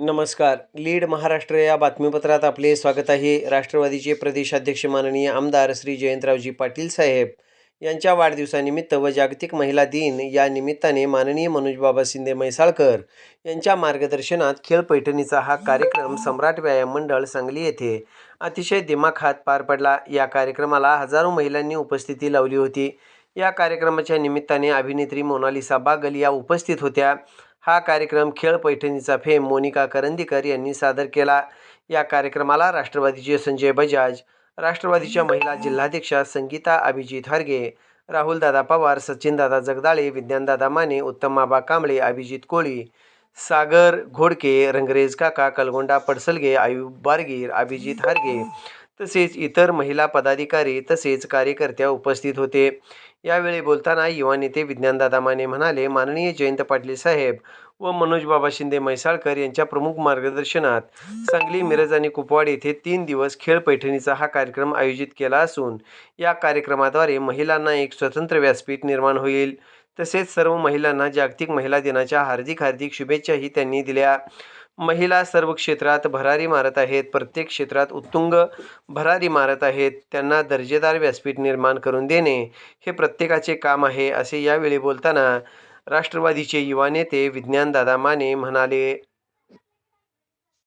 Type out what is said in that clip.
नमस्कार. लीड महाराष्ट्र या बातमीपत्रात आपले स्वागत आहे. राष्ट्रवादीचे प्रदेशाध्यक्ष माननीय आमदार श्री जयंतरावजी पाटील साहेब यांच्या वाढदिवसानिमित्त व जागतिक महिला दिन या निमित्ताने माननीय मनोजबाबा शिंदे म्हैसाळकर यांच्या मार्गदर्शनात खेळ पैठणीचा हा कार्यक्रम सम्राट व्यायाम मंडळ सांगली येथे अतिशय दिमाखात पार पडला. या कार्यक्रमाला हजारो महिलांनी उपस्थिती लावली होती. या कार्यक्रमाच्या निमित्ताने अभिनेत्री मोनालिसा बागल या उपस्थित होत्या. हा कार्यक्रम खेळ पैठणीचा फेम मोनिका करंदीकर यांनी सादर केला. या कार्यक्रमाला राष्ट्रवादीचे संजय बजाज राष्ट्रवादीच्या महिला जिल्हाध्यक्षा संगीता अभिजित हरगे राहुलदादा पवार सचिनदादा जगदाळे विज्ञानदादा माने उत्तमाबा कांबळे अभिजित कोळी सागर घोडके रंगरेज काका कलगोंडा पडसलगे आयुब बारगीर अभिजित हरगे तसेच इतर महिला पदाधिकारी तसेच कार्यकर्त्या उपस्थित होते. यावेळी बोलताना युवा नेते विज्ञानदादा माने म्हणाले माननीय जयंत पाटील साहेब व मनोजबाबा शिंदे म्हैसाळकर यांच्या प्रमुख मार्गदर्शनात सांगली मिरज आणि कुपवाड येथे तीन दिवस खेळ पैठणीचा हा कार्यक्रम आयोजित केला असून या कार्यक्रमाद्वारे महिलांना एक स्वतंत्र व्यासपीठ निर्माण होईल. तसेच सर्व महिलांना जागतिक महिला दिनाच्या हार्दिक हार्दिक शुभेच्छाही त्यांनी दिल्या. महिला सर्व क्षेत्रात भरारी मारत आहेत. प्रत्येक क्षेत्रात उत्तुंग भरारी मारत आहेत. त्यांना दर्जेदार व्यासपीठ निर्माण करून देणे हे प्रत्येकाचे काम आहे असे यावेळी बोलताना राष्ट्रवादीचे युवा नेते विज्ञानदादा माने म्हणाले.